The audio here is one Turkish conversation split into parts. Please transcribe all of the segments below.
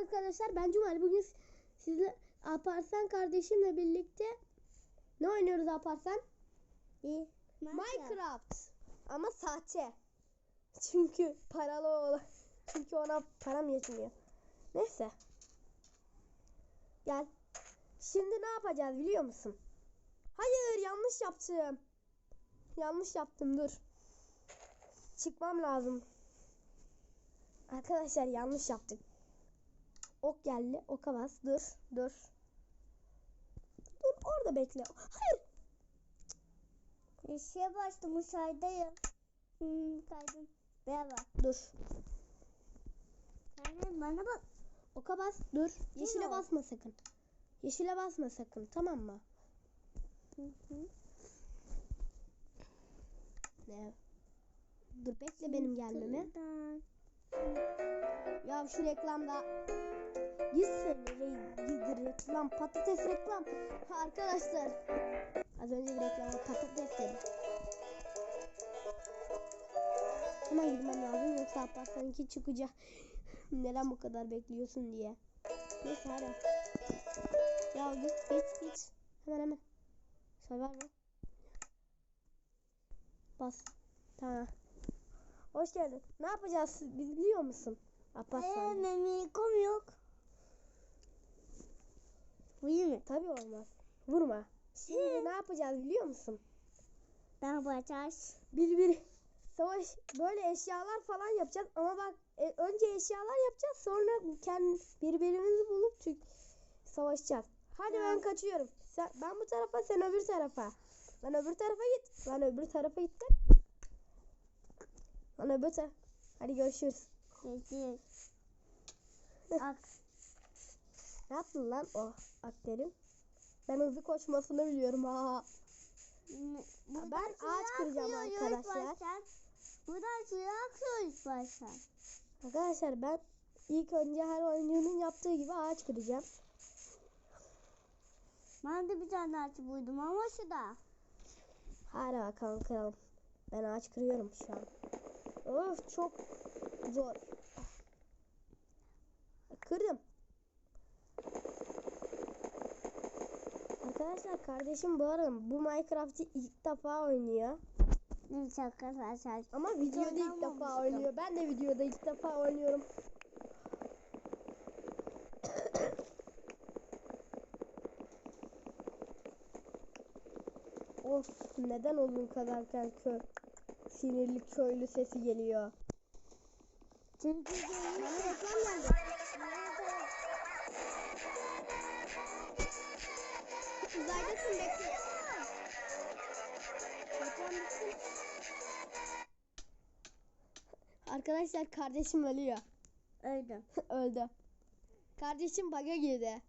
arkadaşlar ben Cumali. Bugün sizle Alparslan kardeşimle birlikte ne oynuyoruz Alparslan? Bir Minecraft. Ama sahte. Çünkü paralı olan. Çünkü ona param yetmiyor. Neyse. Gel. Şimdi ne yapacağız biliyor musun? Hayır yanlış yaptım. Yanlış yaptım dur. Çıkmam lazım. Arkadaşlar yanlış yaptık. Ok geldi. Oka bas. Dur. Dur. Dur orada bekle. Hayır. işe başlamış aydayım. Hmm, kaydım. Merhaba. Dur. Sen bana bak. Oka bas. Dur. Yeşile o? basma sakın. Yeşile basma sakın. Tamam mı? Hı hı. Ne? Dur bekle benim gelmemi. Ya şu reklamda gitsene re- gidi reklam patates reklam. Ha, arkadaşlar az önce bir reklamda patates dedim. Hemen gitmem lazım yoksa Alparslan'ınki çıkacak. Neden bu kadar bekliyorsun diye. Neyse hadi. Ya git git git. Hemen hemen. Survivor. Bas. Tamam. Hoş geldin. Ne yapacağız biliyor musun? Eee Alparslan. memikom yok. Vurayım mı? Tabii olmaz. Vurma. Şimdi ne yapacağız biliyor musun? Ne yapacağız? Bir bir savaş böyle eşyalar falan yapacağız ama bak e, önce eşyalar yapacağız sonra kendi birbirimizi bulup tük savaşacağız. Hadi ben kaçıyorum. Sen, ben bu tarafa sen öbür tarafa. Ben öbür tarafa git. Ben öbür tarafa gittim. Öbür tarafa. Hadi görüşürüz. Geçir. Ak. Ne yaptın lan o akterin? Ben hızlı koşmasını biliyorum ha. Buradan Ben ağaç kıracağım arkadaşlar. baştan. Buradan suya akıyoruz baştan. Arkadaşlar ben ilk önce her oyuncunun yaptığı gibi ağaç kıracağım. Ben de bir tane ağaç buydum ama şu da. Hadi bakalım kıralım. Ben ağaç kırıyorum şu an. Of çok zor. Kırdım. Arkadaşlar kardeşim bu arada bu Minecraft'ı ilk defa oynuyor. Neyse arkadaşlar. Ama videoda ilk defa oynuyor. Ben de videoda ilk defa oynuyorum. of neden onun kadarken kö sinirli köylü sesi geliyor. Çünkü Bana reklam geldi. Uzaydasın bekle. Arkadaşlar kardeşim ölüyor. öldüm. Öldü. Kardeşim baga girdi.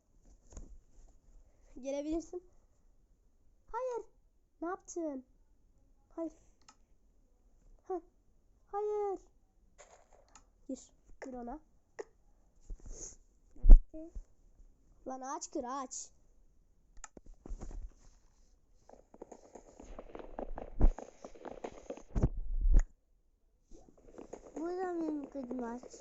Gelebilirsin. Hayır. Ne yaptın? Hayır. Hayır. Gir. Gir ona. Lan ağaç kır ağaç. Burada benim kızım aç.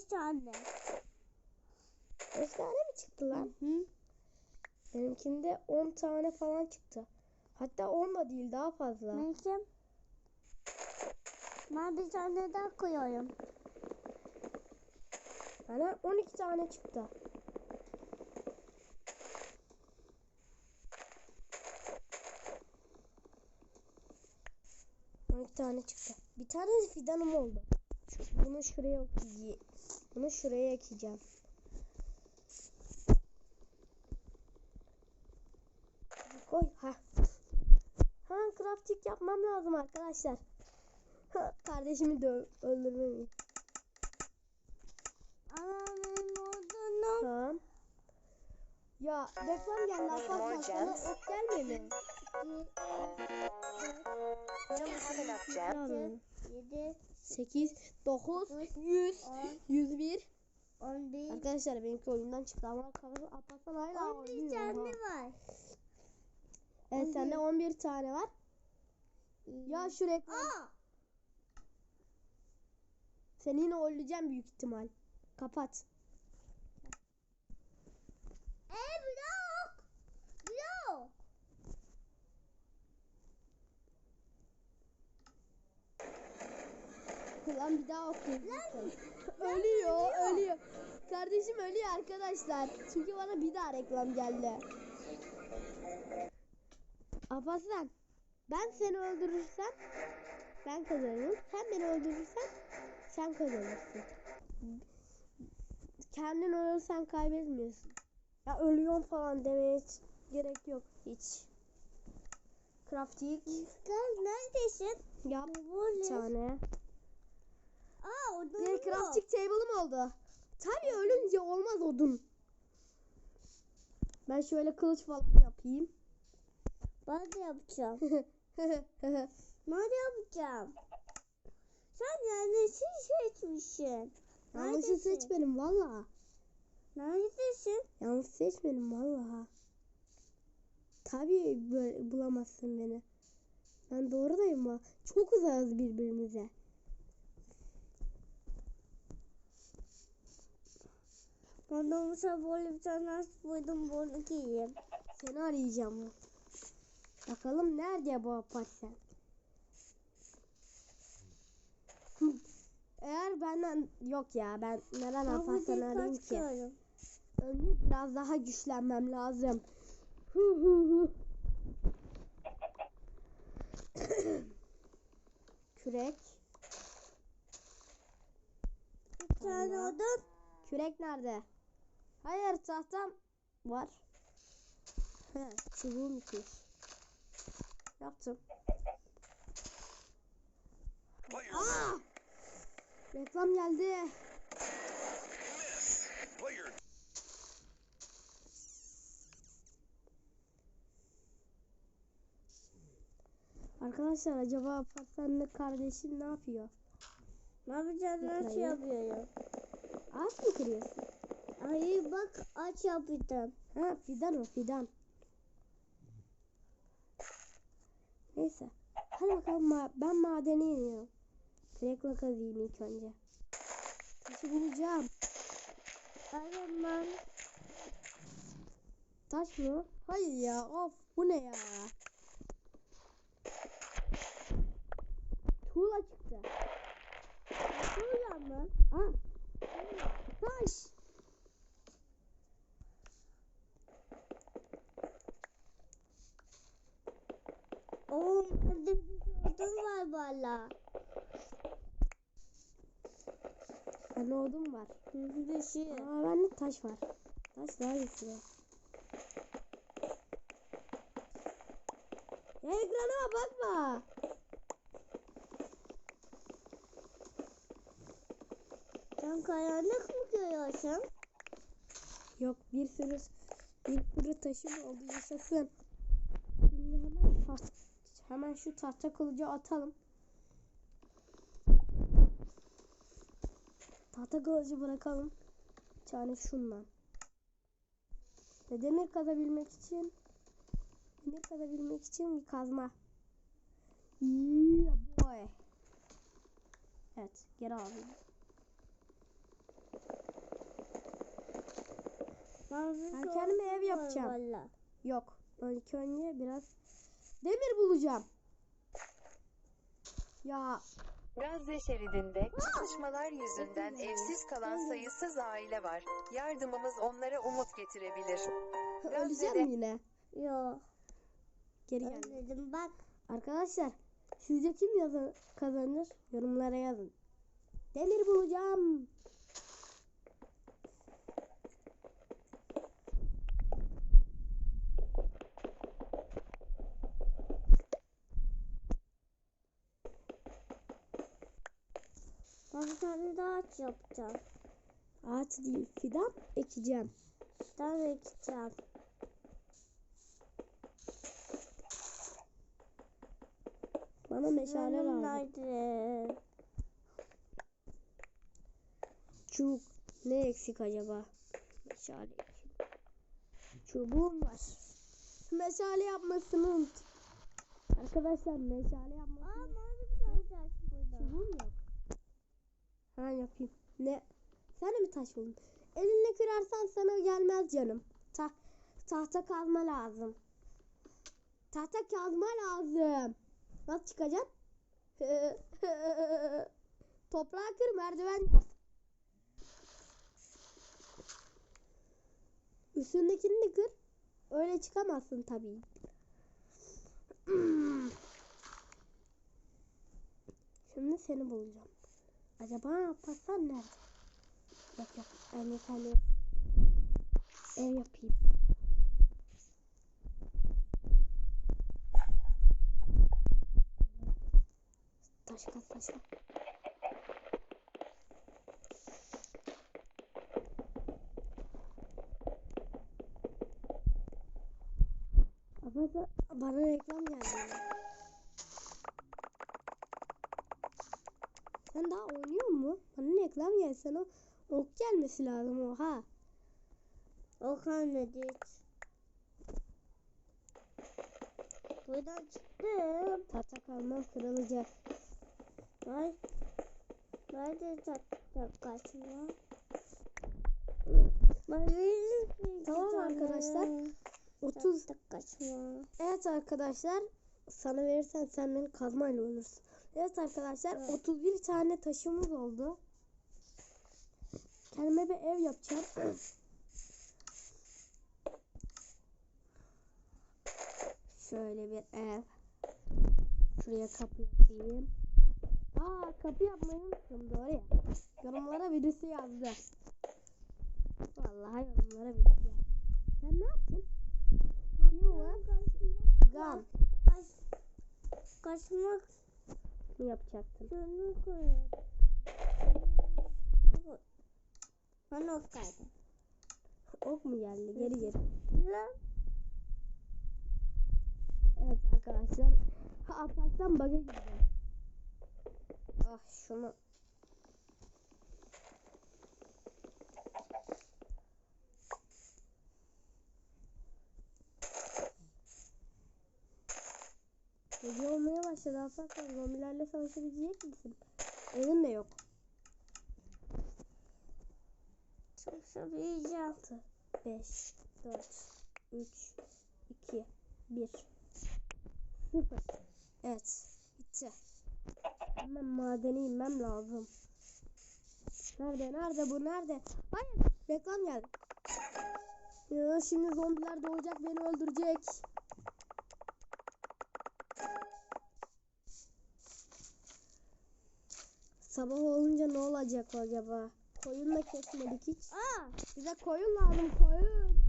5 tane. Beş tane mi çıktı lan? Hı. Benimkinde 10 tane falan çıktı. Hatta 10 da değil daha fazla. Mekim. Ben bir tane daha koyuyorum. Bana 12 tane çıktı. On iki tane çıktı. Bir tane de fidanım oldu. Bunu şuraya. Bunu şuraya ekeceğim. Koy. Ha. Hemen crafting yapmam lazım arkadaşlar. Kardeşimi de öldürmemi. Ama benim olduğunu Tamam. Ya reklam geldi Alparslan sana ok gelmedi mi? Have enough jam. 7, 8, 9, Dokuz, 100, 10, 101. 11. Arkadaşlar benimki oyundan çıktı ama kafası Alparslan hala 11 oynuyor. tane ha. var. Evet sende 11 tane var. Ya şu reklam. Aa! Seni yine oynayacağım büyük ihtimal. Kapat. E Lan bir daha okuyayım. ölüyor, ölüyor. Kardeşim ölüyor arkadaşlar. Çünkü bana bir daha reklam geldi. Alparslan, ben seni öldürürsem ben kazanırım. Sen beni öldürürsen sen kazanırsın. Kendin ölürsen kaybetmiyorsun. Ya ölüyorum falan demeye hiç gerek yok hiç. Crafting Kız neredesin? yap bir tane. Aa odun Bir crafting table'ım oldu. Tabii ölünce olmaz odun. Ben şöyle kılıç falan yapayım. Ben de yapacağım. Ben de yapacağım. Sen yanlışı seçmişsin. Yanlışı Neredesin? seçmedim valla. Neredesin? Yanlış seçmedim valla. Tabii böyle bulamazsın beni. Ben doğrudayım ama çok uzağız birbirimize. Olmuşa böyle bir tane buydum bunu giyeyim. Seni arayacağım. Bakalım nerede bu apartman? Eğer benden yok ya ben neden apartman arayayım ki? Önce biraz daha güçlenmem lazım. Hu hu hu. Kürek. Bir tane odun. Kürek nerede? Hayır tahtam var. He, çubuğum bitmiş. Yaptım. Aa! Reklam geldi. Arkadaşlar acaba Apartmanlı kardeşim ne yapıyor? Ne yapacağım? Nasıl Yukarıya. yapıyorum? Ağaç mı kırıyorsun? Hayır bak aç yaptım. Ha fidan o fidan. Neyse. Hadi bakalım ma- ben madene iniyorum. Kürekle kazıyım ilk önce. Taşı bulacağım. Aynen ben. Taş mı? Hayır ya of bu ne ya? Tuğla çıktı. Şuraya mı? Aa. Taş. Oo, bende bir odun var valla. Bende odun var. Bir şey. Aa bende taş var. Taş daha güçlü. Ya ekrana bakma. Sen karanlık mı görüyorsun? Yok bir sürü bir sürü taşım oldu yaşasın. Şimdi hemen taht, hemen şu tahta kılıcı atalım. Tahta kılıcı bırakalım. Bir tane şundan. Ve demir kazabilmek için demir kazabilmek için bir kazma. Yeah boy. Evet geri alayım. Ben, bir Ben kendime ev yapacağım. valla. Yok. İlk önce biraz demir bulacağım. Ya Gazze şeridinde çatışmalar yüzünden evsiz kalan sayısız aile var. Yardımımız onlara umut getirebilir. öleceğim yine. Yok. Geri geldim. Bak. Arkadaşlar sizce kim yazı kazanır? Yorumlara yazın. Demir bulacağım. Ben bir tane daha aç yapacağım. Ağaç değil fidan ekeceğim. Daha ekeceğim. Bana meşale lazım. Nerede? Çubuk. Ne eksik acaba? Meşale. Çubuğum var. Meşale yapmasını unut. Arkadaşlar meşale Aa yapmasını mavi bir tane taş burada. Çubuğum yok. Ha yapayım. Ne? Sen de mi taş buldun? Elinle kırarsan sana gelmez canım. Ta tahta kazma lazım. Tahta kazma lazım. Nasıl çıkacaksın? Toprağı kır merdiven yap. Üstündekini de kır. Öyle çıkamazsın tabii. Şimdi seni bulacağım. Acaba Pasan nerede? Yok yok. Ben yeterli ev yapayım. Taş kaz taş da bana reklam geldi. Sen daha oynuyor mu? Bana reklam gelsen o ok gelmesi lazım oha. Okan dedik. Buradan çıktım. Tahta kalmam kırılacak. Ay. Nerede tatlı kaçma? Tamam arkadaşlar. 30 Tatlı kaçma. Evet arkadaşlar sana verirsen sen beni kazmayla olursun. Evet arkadaşlar Evet. 31 tane taşımız oldu. Kendime bir ev yapacağım. Şöyle bir ev. Şuraya kapı yapayım. Aa kapı yapmayı unuttum doğru ya. Yorumlara birisi yazdı. Vallahi yorumlara birisi yazdı. Sen ne yaptın? Were gone. Kaç, kaçmak mı yapacaktın? şunu koyuyor. Bana ok kaydı. Ok mu geldi? Geri geri. Evet arkadaşlar. Ha aparttan bug'a gireceğim. Ah şunu. Gece olmaya başladı Alparslan. Zombilerle savaşabilecek misin? Evin de yok. Seveceğim. 5, 4, 3, 2, 1, 0. Evet. Bitti. Hemen madene inmem lazım. Nerede? Nerede bu? Nerede? Hayır. Reklam geldi. Ya şimdi zombiler doğacak beni öldürecek. Sabah olunca ne olacak acaba? Koyun da kesmedik hiç. Aa. Bize koyun lazım koyun.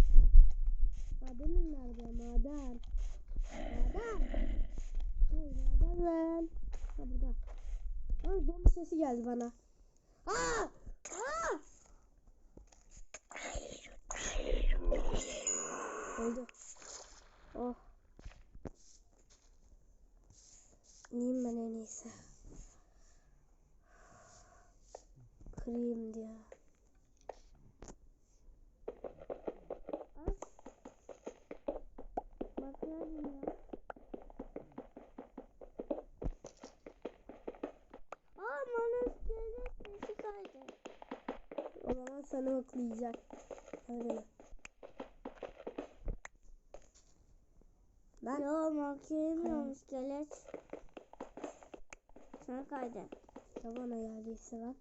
Madenin nerede maden? Maden. Hey maden. Ha burada. Aa zombi sesi geldi bana. Aa! Aa! Öldü. Oh. İneyim ben en iyisi. Kırayım diye. Bakıyorum ya. Aa iskelet sesi kaydı. O zaman sana oklayacak. Bana. Lan Yo bakıyorum iskelet. Sana kaydı. bana geldiyse lan.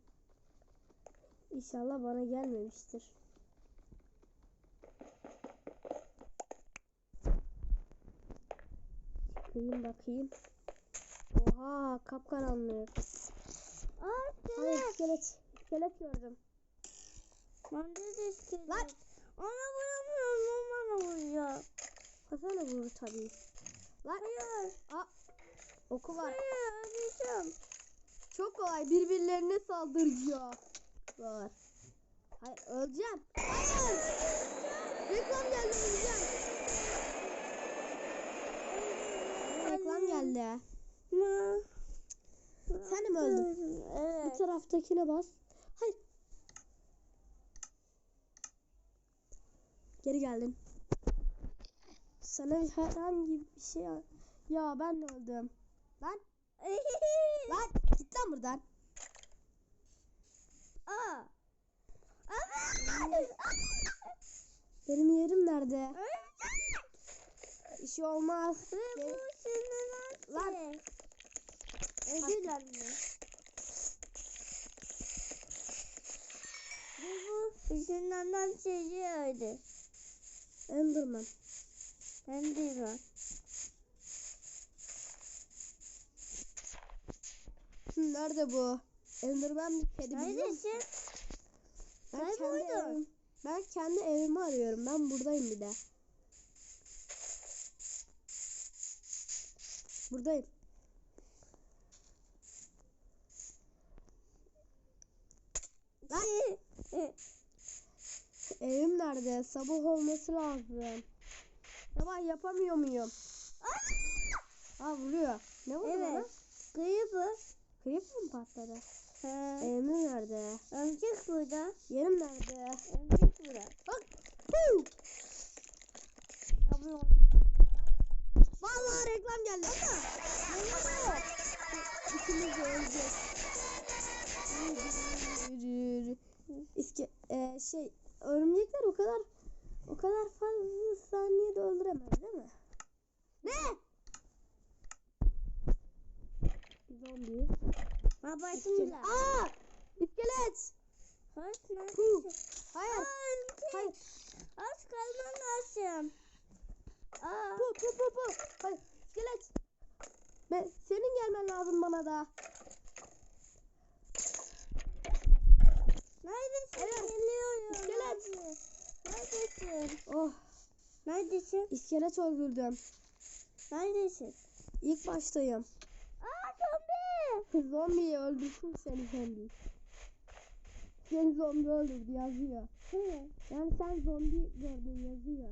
İnşallah bana gelmemiştir. Çıkayım bakayım. Oha kapkaranlık. Aa Hayır iskelet. iskelet. Gördüm. Bende de iskelet. Lan! Ona vuramıyorum o bana vuruyor. Kafana vurur tabii. Lan. Hayır. Aa, oku var. Hayır. Çok kolay birbirlerine saldırıyor. Var. Hayır öleceğim. Hayır. Reklam geldi öleceğim. Reklam geldi. Sen de mi öldün? Bu Evet. taraftakine bas. Hayır. Geri geldin. Sana herhangi bir şey... Ya ben de öldüm. Lan. Lan git lan buradan. Aa. Benim yerim nerede? Bir şey olmaz. Senin Lan. Özür dilerim. Bu ışınlanan şeyi öldü. Enderman. Hı, nerede bu? Enderman bir kedi biliyor musun? Neredesin? Ben kendi, evim, ben kendi evimi arıyorum. Ben buradayım bir de. Buradayım. Lan. Evim nerede? Sabah olması lazım. Sabah yapamıyor muyum? Aa vuruyor. Ne bana? Evet. Kıyıbı. Kıyıp mı patladı? Evim nerede? Örümcek burada. Yerim nerede? Örümcek burada. Bak. Huu! Vallahi reklam geldi. Ama. İkimiz de. İske, e, şey örümcekler o kadar o kadar fazla saniyede öldüremez değil mi? Ne? Zombi. Baba İskelet. şimdi. Aa! İskelet. Hayır. Örümcek. Hayır. Az kalman lazım. Aa. Bu bu bu bu. Hayır. İskelet. Ben, senin gelmen lazım bana da. Neredesin? Evet. Geliyorum. İskelet. Nerede- Neredesin? Oh. Neredesin? İskelet öldürdüm. Neredesin? İlk baştayım. Zombiyi öldürsün seni zombi. Seni zombi öldürdü yazıyor. Hı. Yani sen zombi gördün yazıyor.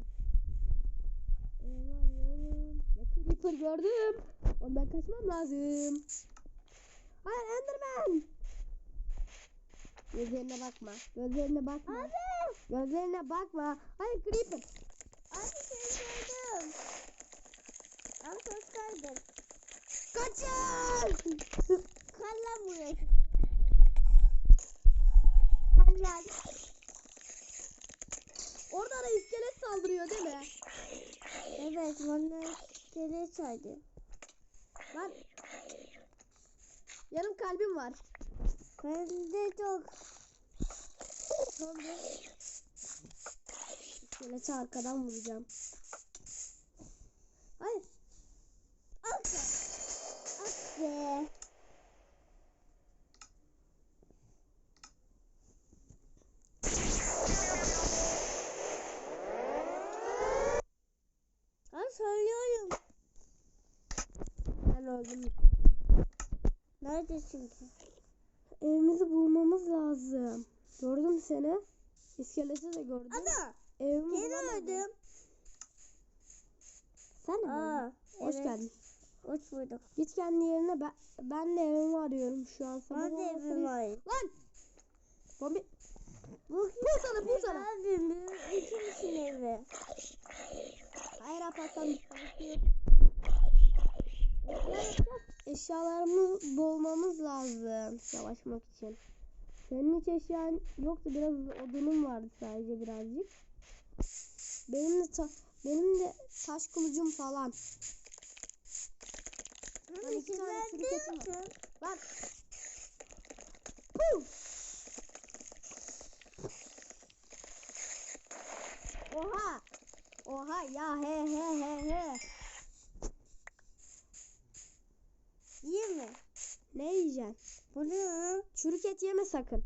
Ev arıyorum. Ya creeper gördüm. Ondan kaçmam lazım. Hayır Enderman. Gözlerine bakma. Gözlerine bakma. Abi. Gözlerine bakma. Hayır creeper. Abi seni gördüm. Abi hoş geldin. Kaçın. Kalla buraya. Helal. Orada da iskelet saldırıyor değil mi? Evet bana geri saydı. Lan. Yarım kalbim var. Bende çok. Zombi. İskeleti arkadan vuracağım. Hayır. Ah be. Be. Ben söylüyorum. Ben öldüm. Neredesin ki? Evimizi bulmamız lazım. Gördüm seni. İskeleti de gördüm. Ana. Evimi Seni bulamadım. öldüm. Sen mi Aa, öldün? Hoş evet. geldin. Hoş bulduk. Git kendi yerine. Ben, ben de evimi arıyorum şu an. Sabah Ben de olmasın. evim var. Lan! Zombi. Bu sana vur sana. Abim ikimizin evi. Hayır Alparslan. Eşyalarımızı bulmamız lazım savaşmak için. Senin hiç eşyan yoktu biraz odunum vardı sadece birazcık. Benim de benim de taş kılıcım falan. Ama iki tane sen kriketim var. Bak. Puh! Oha! Oha ya he he he he. İyi mi? Ne yiyeceksin? Bu ne? Çürük et yeme sakın.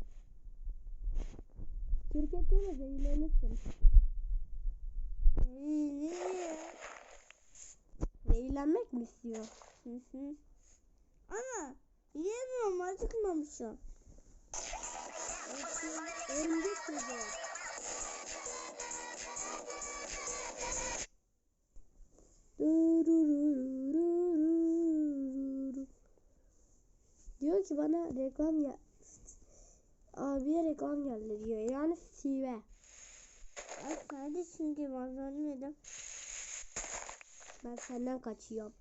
Çürük et yeme zehirlenirsin. Zehirlenmek mi istiyor? Ana yiyemiyorum acıkmamışım. Örümcek kızı. birisi bana reklam ya abiye reklam geldi diyor. Yani Steve. Ay kardeşim ki ben ölmedim. Ben senden kaçıyorum.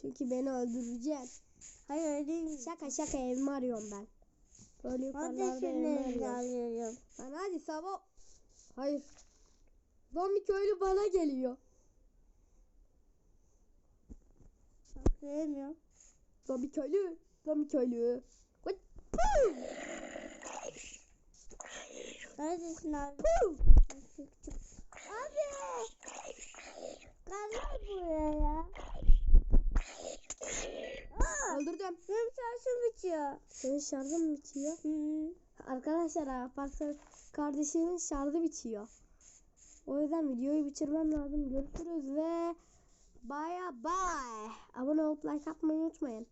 Çünkü beni öldüreceksin. Hayır öyle değil. Şaka şaka evimi arıyorum ben. Böyle yukarılarda evimi arıyorum. Ben hadi sabah. Hayır. Zombi köylü bana geliyor. Sevmiyorum. Zombi köylü. Zombi köylü. Vay, Neredesin abi? çık. Abi. Gel buraya. Öldürdüm. benim şarjım bitiyor. Senin şarjın mı bitiyor? Hı. Arkadaşlar Alparslan kardeşimin şarjı bitiyor. O yüzden videoyu bitirmem lazım. Görüşürüz ve bye bye. Abone olup like atmayı unutmayın.